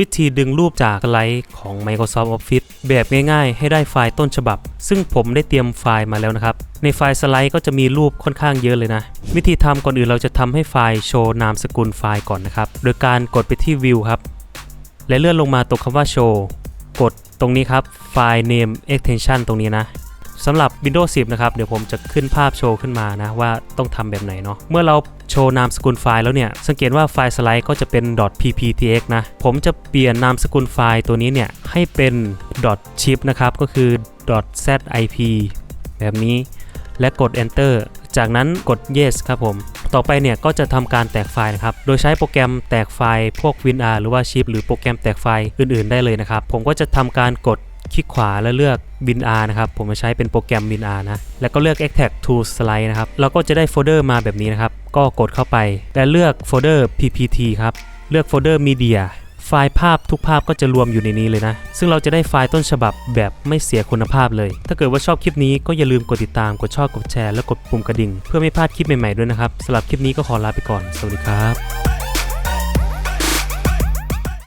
วิธีดึงรูปจากสไลด์ของ Microsoft Office แบบง่ายๆ ให้ได้ไฟล์ต้นฉบับ ซึ่งผมได้เตรียมไฟล์มาแล้วนะครับ ในไฟล์สไลด์ก็จะมีรูปค่อนข้างเยอะเลยนะ วิธีทำก่อนอื่นเราจะทำให้ไฟล์โชว์นามสกุลไฟล์ก่อนนะครับ โดยการกดไปที่ View ครับ และเลื่อนลงมาตรงคำว่า Show กดตรงนี้ครับ File Name Extension ตรงนี้นะสำหรับ Windows 10 นะครับ เดี๋ยวผมจะขึ้นภาพโชว์ขึ้นมานะว่าต้องทำแบบไหนเนาะเมื่อเรา โชว์นามสกุลไฟล์แล้วเนี่ย สังเกตว่าไฟล์สไลด์ก็จะเป็น .pptx นะ ผมจะเปลี่ยนนามสกุลไฟล์ตัวนี้เนี่ย ให้เป็น .chip นะครับ ก็คือ .zip แบบนี้ และกด enter จากนั้นกด yes ครับผม ต่อไปเนี่ยก็จะทำการแตกไฟล์นะครับ โดยใช้โปรแกรมแตกไฟล์พวก WinR หรือว่า Chip หรือโปรแกรมแตกไฟล์อื่นๆ ได้เลยนะครับ ผมก็จะทำการกด คลิกขวาแล้วเลือก WinR นะครับ ผมจะใช้เป็นโปรแกรม WinR นะ แล้วก็เลือก Extract to Slide นะครับ เราก็จะได้โฟลเดอร์มาแบบนี้นะครับ ก็กดเข้าไป และเลือกโฟลเดอร์ PPT ครับ เลือกโฟลเดอร์ Media ไฟล์ภาพทุกภาพก็จะรวมอยู่ในนี้เลยนะ ซึ่งเราจะได้ไฟล์ต้นฉบับแบบไม่เสียคุณภาพเลย ถ้าเกิดว่าชอบคลิปนี้ก็อย่าลืมกดติดตาม กดชอบ กดแชร์ และกดปุ่มกระดิ่ง เพื่อไม่พลาดคลิปใหม่ๆด้วยนะครับสำหรับคลิปนี้ก็ขอลาไปก่อน สวัสดีครับ